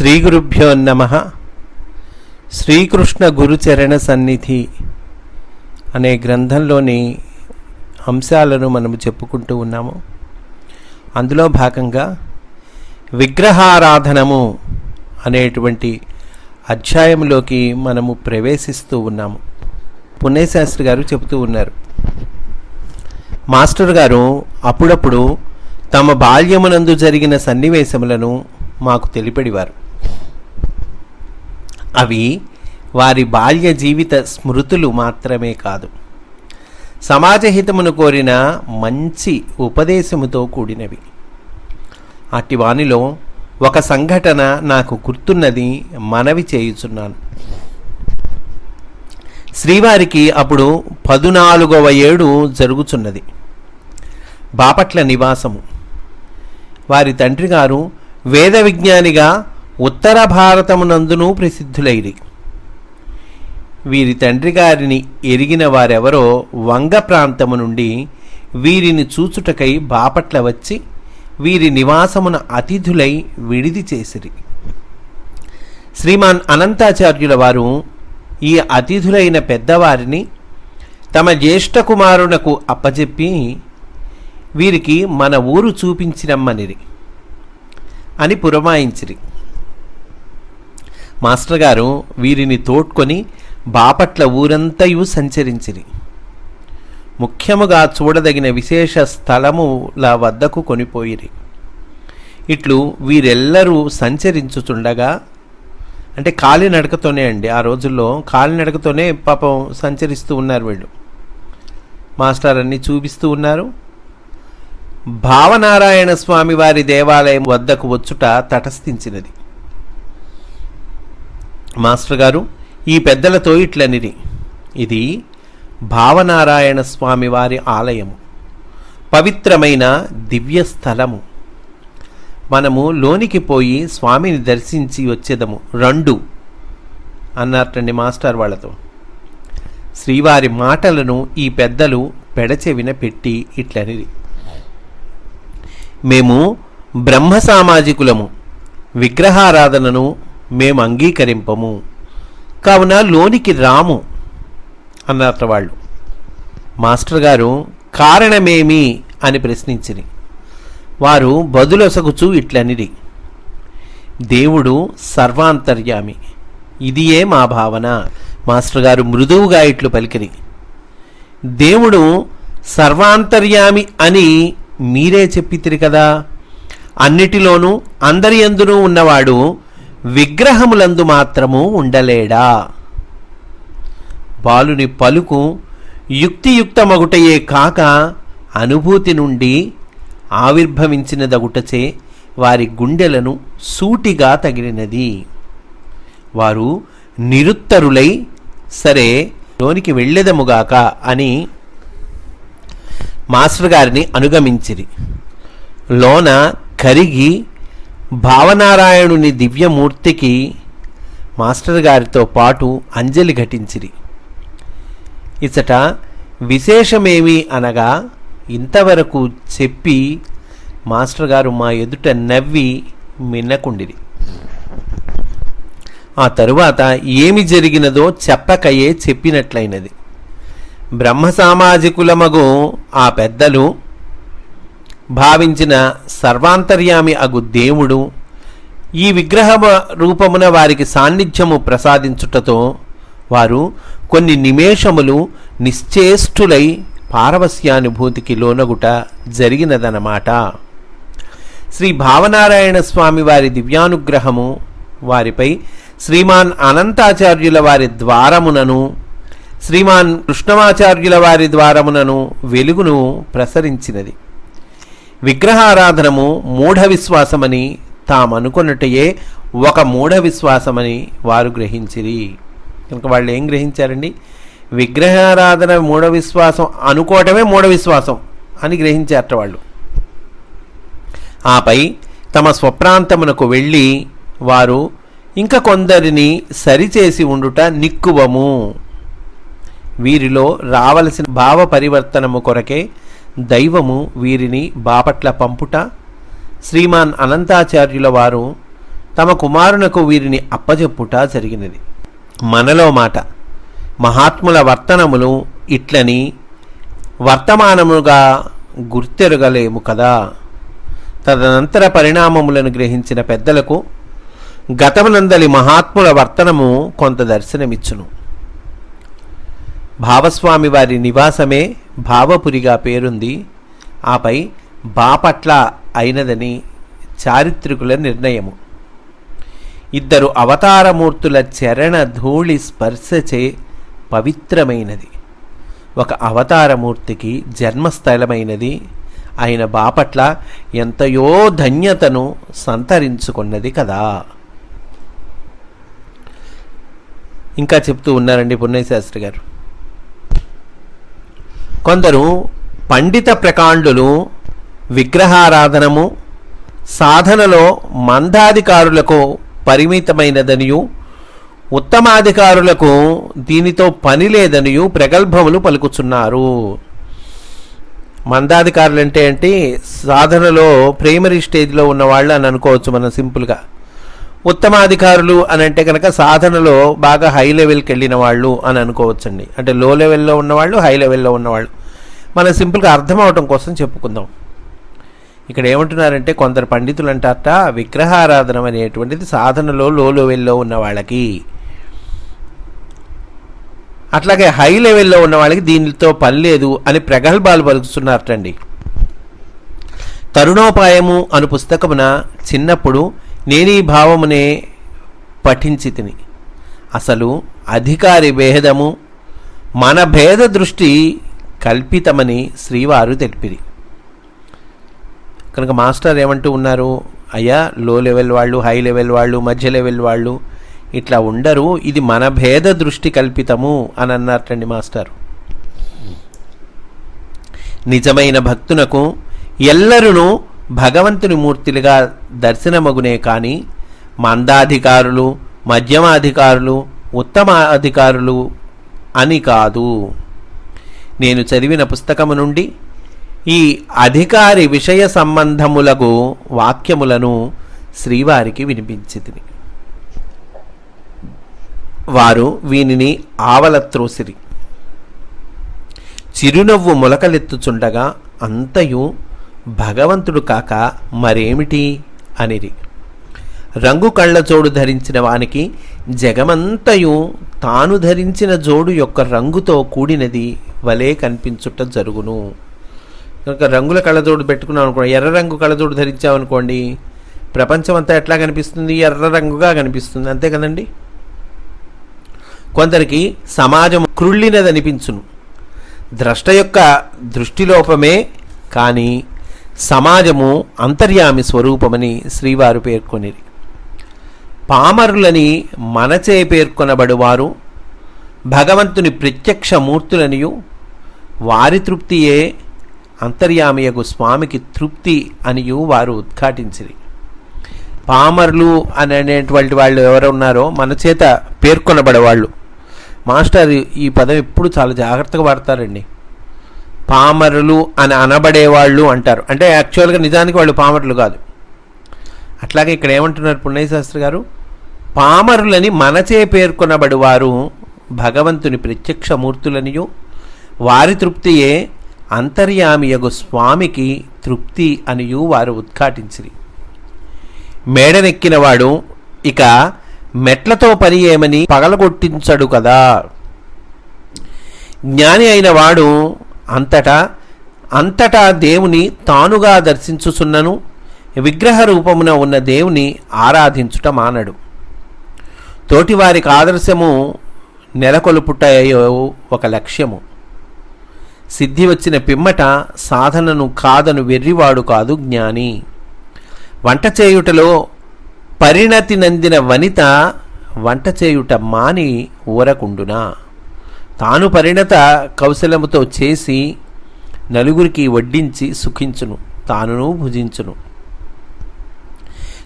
శ్రీ గురుభ్యో నమ. శ్రీకృష్ణ గురుచరణ సన్నిధి అనే గ్రంథంలోని అంశాలను మనము చెప్పుకుంటూ ఉన్నాము. అందులో భాగంగా విగ్రహారాధనము అనేటువంటి అధ్యాయంలోకి మనము ప్రవేశిస్తూ ఉన్నాము. పుణ్యశాస్త్రి గారు చెబుతూ ఉన్నారు. మాస్టర్ గారు అప్పుడప్పుడు తమ బాల్యమునందు జరిగిన సన్నివేశములను మాకు తెలిపడివారు అవి వారి బాల్య జీవిత స్మృతులు మాత్రమే కాదు. సమాజహితమును కోరిన మంచి ఉపదేశముతో కూడినవి. అట్టి వానిలో ఒక సంఘటన నాకు గుర్తున్నది మనవి చేయుచున్నాను. శ్రీవారికి అప్పుడు పదునాలుగవ ఏడు జరుగుచున్నది. బాపట్ల నివాసము. వారి తండ్రి గారు వేద విజ్ఞానిగా ఉత్తర భారతమునందును ప్రసిద్ధులైరి. వీరి తండ్రి గారిని ఎరిగిన వారెవరో వంగ ప్రాంతము నుండి వీరిని చూచుటకై బాపట్ల వచ్చి వీరి నివాసమున అతిథులై విడిది చేసిరి. శ్రీమాన్ అనంతాచార్యుల వారు ఈ అతిథులైన పెద్దవారిని తమ జ్యేష్ఠ కుమారునకు అప్పజెప్పి వీరికి మన ఊరు చూపించిరమ్మనిరి అని పురమాయించిరి. మాస్టర్ గారు వీరిని తోడ్కొని బాపట్ల ఊరంతయు సంచరించిరి. ముఖ్యముగా చూడదగిన విశేష స్థలముల వద్దకు కొనిపోయిరి. ఇట్లు వీరెల్లరూ సంచరించుచుండగా అంటే కాలినడకతోనే అండి ఆ రోజుల్లో కాలినడకతోనే పాపం సంచరిస్తూ ఉన్నారు వీళ్ళు. మాస్టర్ అన్ని చూపిస్తూ ఉన్నారు. భావనారాయణ స్వామి వారి దేవాలయం వద్దకు వచ్చుట తటస్థించినది. మాస్టర్ గారు ఈ పెద్దలతో ఇట్లనిరి. ఇది భావనారాయణ స్వామి వారి ఆలయము. పవిత్రమైన దివ్య స్థలము. మనము లోనికి పోయి స్వామిని దర్శించి వచ్చేదము. రెండు అన్నారటండి మాస్టర్ వాళ్ళతో. శ్రీవారి మాటలను ఈ పెద్దలు పెడచెవిన పెట్టి ఇట్లనిరి. మేము బ్రహ్మ సామాజికులము. విగ్రహారాధనను మేము అంగీకరింపము. కావున లోనికి రాము అన్నట్టు వాళ్ళు. మాస్టర్ గారు కారణమేమి అని ప్రశ్నించిరి. వారు బదులొసగుచు ఇట్లనిరి. దేవుడు సర్వాంతర్యామి. ఇదియే మా భావన. మాస్టర్ గారు మృదువుగా ఇట్లు పలికిరి. దేవుడు సర్వాంతర్యామి అని మీరే చెప్పితిరి కదా? అన్నిటిలోనూ అందరి ఎందునూ ఉన్నవాడు విగ్రహములందు మాత్రము ఉండలేడా? బాలుని పలుకు యుక్తియుక్తమగుటయే కాక అనుభూతి నుండి ఆవిర్భవించినదగుటచే వారి గుండెలను సూటిగా తగిలినది. వారు నిరుత్తరులై సరే లోనికి వెళ్ళెదముగాక అని మాస్టర్ గారిని అనుగమించిరి. లోన కరిగి భావనారాయణుని దివ్యమూర్తికి మాస్టర్ గారితో పాటు అంజలి ఘటించిరి. ఇచట విశేషమేమి అనగా ఇంతవరకు చెప్పి మాస్టర్ గారు మా ఎదుట నవ్వి మిన్నకుండిరి. ఆ తరువాత ఏమి జరిగినదో చెప్పకయే చెప్పినట్లయినది. బ్రహ్మ సామాజికులమగు ఆ పెద్దలు భావించిన సర్వాంతర్యామి అగు దేవుడు ఈ విగ్రహ రూపమున వారికి సాన్నిధ్యము ప్రసాదించుటతో వారు కొన్ని నిమేషములు నిశ్చేష్టులై పారవస్యానుభూతికి లోనగుట జరిగినదనమాట. శ్రీ భావనారాయణ స్వామి వారి దివ్యానుగ్రహము వారిపై శ్రీమాన్ అనంతాచార్యుల వారి ద్వారమునను శ్రీమాన్ కృష్ణమాచార్యుల వారి ద్వారమునను వెలుగును ప్రసరించినది. విగ్రహారాధనము మూఢ విశ్వాసమని తామనుకున్నట్టయే ఒక మూఢ విశ్వాసమని వారు గ్రహించిరి. కనుక వాళ్ళు ఏం గ్రహించారండి? విగ్రహారాధన మూఢ విశ్వాసం అనుకోవటమే మూఢ విశ్వాసం అని గ్రహించారట వాళ్ళు. ఆపై తమ స్వప్రాంతమునకు వెళ్ళి వారు ఇంకా కొందరిని సరిచేసి ఉండుట నిక్కువము. వీరిలో రావలసిన భావ పరివర్తనము కొరకే దైవము వీరిని బాపట్ల పంపుట. శ్రీమాన్ అనంతాచార్యుల వారు తమ కుమారునకు వీరిని అప్పజెప్పుట జరిగినది. మనలో మాట మహాత్ముల వర్తనములు ఇట్లని వర్తమానముగా గుర్తెరగలేము కదా. తదనంతర పరిణామములను గ్రహించిన పెద్దలకు గతమునందలి మహాత్ముల వర్తనము కొంత దర్శనమిచ్చును. భావస్వామి వారి నివాసమే భావపురిగా పేరుంది. ఆపై బాపట్ల అయినదని చారిత్రకుల నిర్ణయము. ఇద్దరు అవతారమూర్తుల చరణ ధూళి స్పర్శచే పవిత్రమైనది. ఒక అవతారమూర్తికి జన్మస్థలమైనది. ఆయన బాపట్ల ఎంతయో ధన్యతను సంతరించుకున్నది కదా. ఇంకా చెప్తూ ఉన్నారండి పుణ్యశాస్త్రి గారు. కొందరు పండిత ప్రకాండులు విగ్రహారాధనము సాధనలో మందాధికారులకు పరిమితమైనదనియు ఉత్తమాధికారులకు దీనితో పని లేదనియు ప్రగల్భములు పలుకుచున్నారు. మందాధికారులు అంటే ఏంటి? సాధనలో ప్రైమరీ స్టేజ్లో ఉన్న వాళ్ళు అని అనుకోవచ్చు మనం సింపుల్గా. ఉత్తమాధికారులు అని అంటే కనుక సాధనలో బాగా హై లెవెల్కి వెళ్ళిన వాళ్ళు అని అనుకోవచ్చండి. అంటే లో లెవెల్లో ఉన్నవాళ్ళు హై లెవెల్లో ఉన్నవాళ్ళు. మనం సింపుల్గా అర్థం అవటం కోసం చెప్పుకుందాం. ఇక్కడ ఏమంటున్నారంటే కొందరు పండితులు అంటారట విగ్రహారాధన అనేటువంటిది సాధనలో లో లెవెల్లో ఉన్న వాళ్ళకి. అట్లాగే హై లెవెల్లో ఉన్న వాళ్ళకి దీనితో పని లేదు అని ప్రగల్భాలు పలుకుతున్నారటండి. తరుణోపాయము అను పుస్తకమున చిన్నప్పుడు నేనీ భావమునే పఠించి తిని అసలు అధికారి భేదము మన భేద దృష్టి కల్పితమని శ్రీవారు తెలిపిరి. కనుక మాస్టర్ ఏమంటూ ఉన్నారు? అయ్యా లో లెవెల్ వాళ్ళు హై లెవెల్ వాళ్ళు మధ్య లెవెల్ వాళ్ళు ఇట్లా ఉండరు ఇది మన భేద దృష్టి కల్పితము అని అన్నారటండి మాస్టర్. నిజమైన భక్తునకు ఎల్లరును భగవంతుని మూర్తులుగా దర్శనమగునే కానీ మందాధికారులు మధ్యమాధికారులు ఉత్తమాధికారులు అని కాదు. నేను చదివిన పుస్తకము నుండి ఈ అధికారి విషయ సంబంధములకు వాక్యములను శ్రీవారికి వినిపించింది వారు వీనిని ఆవలత్రోసిరి. చిరునవ్వు మొలకలెత్తుచుండగా అంతయు భగవంతుడు కాక మరేమిటి అనిరి. రంగు కళ్ళ జోడు ధరించిన వానికి జగమంతయు తాను ధరించిన జోడు యొక్క రంగుతో కూడినది వలే కనిపించుట జరుగును. కనుక రంగుల కళ్ళజోడు పెట్టుకున్నాం అనుకోండి ఎర్ర రంగు కళ్ళజోడు ధరించామనుకోండి ప్రపంచం అంతా ఎట్లా కనిపిస్తుంది? ఎర్ర రంగుగా కనిపిస్తుంది అంతే కదండి? కొందరికి సమాజం క్రుళ్ళినదనిపించును ద్రష్ట యొక్క దృష్టిలోపమే కానీ సమాజము అంతర్యామి స్వరూపమని శ్రీవారు పేర్కొనిరి. పామరులని మనచే పేర్కొనబడువారు భగవంతుని ప్రత్యక్ష మూర్తులనియు వారి తృప్తియే అంతర్యామియకు స్వామికి తృప్తి అనియు వారు ఉద్ఘాటించిరి. పామర్లు అని అనేటువంటి వాళ్ళు ఎవరు ఉన్నారో మన చేత పేర్కొనబడేవాళ్ళు. మాస్టర్ ఈ పదం ఎప్పుడు చాలా జాగ్రత్తగా వాడతారండి. పామరులు అని అనబడేవాళ్ళు అంటారు. అంటే యాక్చువల్గా నిజానికి వాళ్ళు పామరులు కాదు. అట్లాగే ఇక్కడ ఏమంటున్నారు పుణ్యశాస్త్రి గారు? పామరులని మనచే పేర్కొనబడివారు భగవంతుని ప్రత్యక్ష మూర్తులనియు. వారి తృప్తియే అంతర్యామియగు స్వామికి తృప్తి అనియు వారు ఉద్ఘాటించిరి. మేడనెక్కినవాడు ఇక మెట్లతో పని ఏమని పగలగొట్టించడు కదా. జ్ఞాని అయిన వాడు అంతటా అంతటా దేవుని తానుగా దర్శించుచున్నను విగ్రహ రూపమున ఉన్న దేవుని ఆరాధించుట మానడు. తోటివారికి ఆదర్శము నెలకొల్పుటయో ఒక లక్ష్యము. సిద్ధి వచ్చిన పిమ్మట సాధనను కాదను వెర్రివాడు కాదు జ్ఞాని. వంట చేయుటలో పరిణతి నందిన వనిత వంట చేయుట మాని ఊరకుండునా? తాను పరిణత కౌశలముతో చేసి నలుగురికి వడ్డించి సుఖించును తానును భుజించును.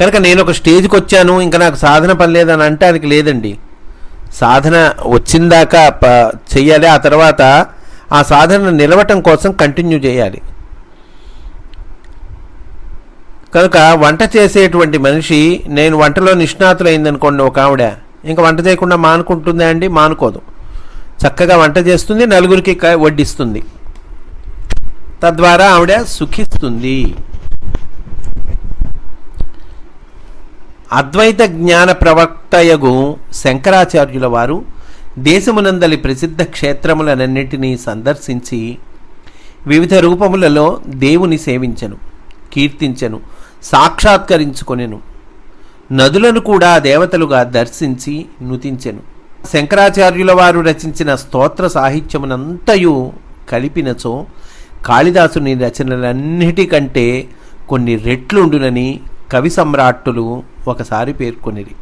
కనుక నేను ఒక స్టేజ్కి వచ్చాను ఇంకా నాకు సాధన పని లేదని అంటానికి లేదండి. సాధన వచ్చిందాకా ప చెయ్యాలి ఆ తర్వాత ఆ సాధన నిలవటం కోసం కంటిన్యూ చేయాలి. కనుక వంట చేసేటువంటి మనిషి నేను వంటలో నిష్ణాతులైందనుకోండి ఒక ఆవిడ ఇంకా వంట చేయకుండా మానుకుంటుందా అండి? మానుకోదు. చక్కగా వంట చేస్తుంది నలుగురికి వడ్డిస్తుంది. తద్వారా ఆవిడ సుఖిస్తుంది. అద్వైత జ్ఞాన ప్రవక్తయగు శంకరాచార్యుల వారు దేశమునందలి ప్రసిద్ధ క్షేత్రములనన్నిటినీ సందర్శించి వివిధ రూపములలో దేవుని సేవించను కీర్తించను సాక్షాత్కరించుకొనెను. నదులను కూడా దేవతలుగా దర్శించి నుతించెను. శంకరాచార్యుల వారు రచించిన స్తోత్ర సాహిత్యమునంతయు కలిపినచో కాళిదాసుని రచనలన్నిటికంటే కొన్ని రెట్లుండునని కవి సమ్రాట్టులు ఒకసారి పేర్కొనిది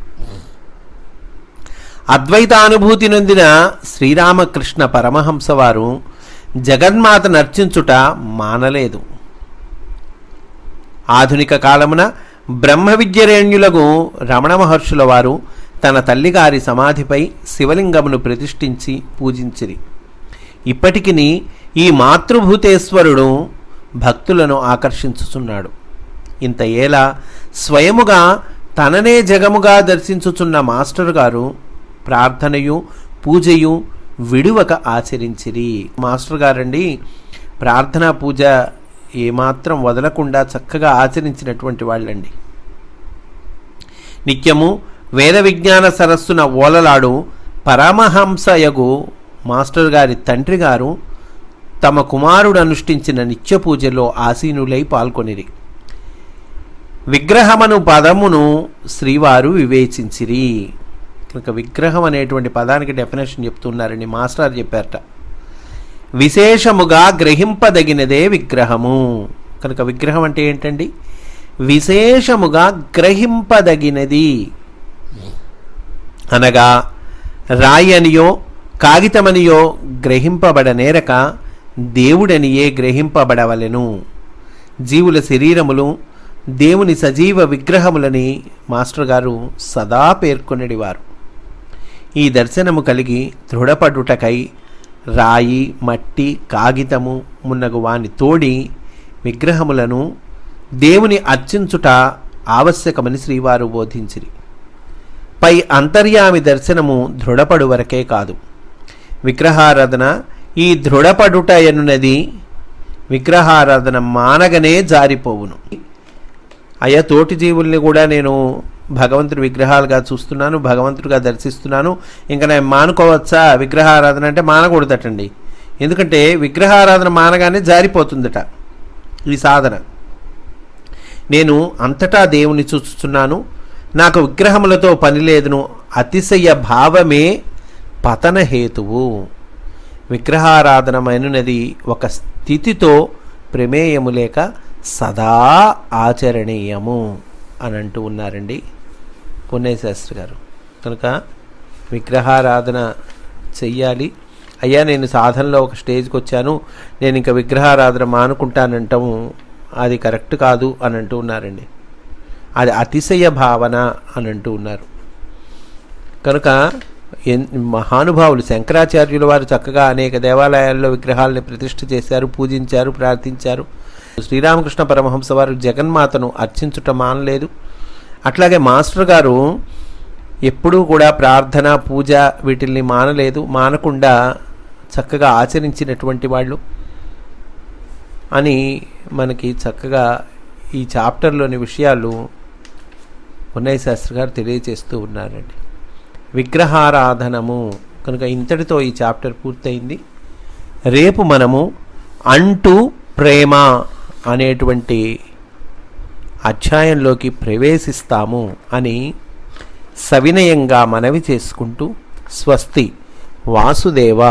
అద్వైతానుభూతి నొందిన శ్రీరామకృష్ణ పరమహంస వారు జగన్మాత నర్చించుట మానలేదు. ఆధునిక కాలమున బ్రహ్మ విద్యరేణ్యులకు రమణ మహర్షుల వారు తన తల్లిగారి సమాధిపై శివలింగమును ప్రతిష్ఠించి పూజించిరి. ఇప్పటికిని ఈ మాతృభూతేశ్వరుడు భక్తులను ఆకర్షించుచున్నాడు. ఇంత ఏలా స్వయముగా తననే జగముగా దర్శించుచున్న మాస్టర్ గారు ప్రార్థనయు పూజయు విడువక ఆచరించిరి. మాస్టర్ గారండి ప్రార్థనా పూజ ఏమాత్రం వదలకుండా చక్కగా ఆచరించినటువంటి వాళ్ళండి. నిత్యము వేద విజ్ఞాన సరస్సున ఓలలాడు పరమహంసయగు మాస్టర్ గారి తండ్రి గారు తమ కుమారుడు అనుష్ఠించిన నిత్య పూజలో ఆసీనులై పాల్గొనిరి. విగ్రహమను పదమును శ్రీవారు వివేచించిరి. కనుక విగ్రహం అనేటువంటి పదానికి డెఫినేషన్ చెప్తున్నారండి మాస్టర్ చెప్పారట. విశేషముగా గ్రహింపదగినదే విగ్రహము. కనుక విగ్రహం అంటే ఏంటండి? విశేషముగా గ్రహింపదగినది. అనగా రాయనియో కాగితమనియో గ్రహింపబడనేరక దేవుడనియే గ్రహింపబడవలెను. జీవుల శరీరములు దేవుని సజీవ విగ్రహములని మాస్టర్ గారు సదా పేర్కొనడివారు. ఈ దర్శనము కలిగి దృఢపడుటకై రాయి మట్టి కాగితము మున్నగు వాని తోడి విగ్రహములను దేవుని అర్చించుట ఆవశ్యకమని శ్రీవారు బోధించిరి. పై అంతర్యామి దర్శనము దృఢపడు వరకే కాదు. విగ్రహారాధన ఈ దృఢపడుట ఎనున్నది విగ్రహారాధన మానగనే జారిపోవును. అయ్యా తోటి జీవుల్ని కూడా నేను భగవంతుడి విగ్రహాలుగా చూస్తున్నాను భగవంతుడిగా దర్శిస్తున్నాను. ఇంకా నేను మానుకోవచ్చా? విగ్రహారాధన అంటే మానకూడదటండి. ఎందుకంటే విగ్రహారాధన మానగానే జారిపోతుందట ఈ సాధన. నేను అంతటా దేవుని చూస్తున్నాను నాకు విగ్రహములతో పని లేదును. అతిశయ భావమే పతన హేతువు. విగ్రహారాధనమైనది ఒక స్థితితో ప్రమేయము లేక సదా ఆచరణీయము అని అంటూ ఉన్నారండి పున్నయ్య గారు. కనుక విగ్రహారాధన చెయ్యాలి. అయ్యా నేను సాధనలో ఒక స్టేజ్కి వచ్చాను నేను ఇంకా విగ్రహారాధన మానుకుంటానంటాము. అది కరెక్ట్ కాదు అని అంటూ ఉన్నారండి. అది అతిశయ భావన అని అంటూ ఉన్నారు. కనుక ఎన్- మహానుభావులు శంకరాచార్యుల వారు చక్కగా అనేక దేవాలయాల్లో విగ్రహాలని ప్రతిష్ఠ చేశారు పూజించారు ప్రార్థించారు. శ్రీరామకృష్ణ పరమహంస వారు జగన్మాతను అర్చించుట మానలేదు. అట్లాగే మాస్టర్ గారు ఎప్పుడూ కూడా ప్రార్థన పూజ వీటిల్ని మానలేదు. మానకుండా చక్కగా ఆచరించినటువంటి వాళ్ళు అని మనకి చక్కగా ఈ చాప్టర్లోని విషయాలు ఉన్నయ్య శాస్త్రి గారు తెలియజేస్తూ ఉన్నారండి. విగ్రహారాధనము. కనుక ఇంతటితో ఈ చాప్టర్ పూర్తయింది. రేపు మనము అంటూ ప్రేమ అనేటువంటి అధ్యాయంలోకి ప్రవేశిస్తాము అని సవినయంగా మనవి చేసుకుంటూ స్వస్తి. వాసుదేవ.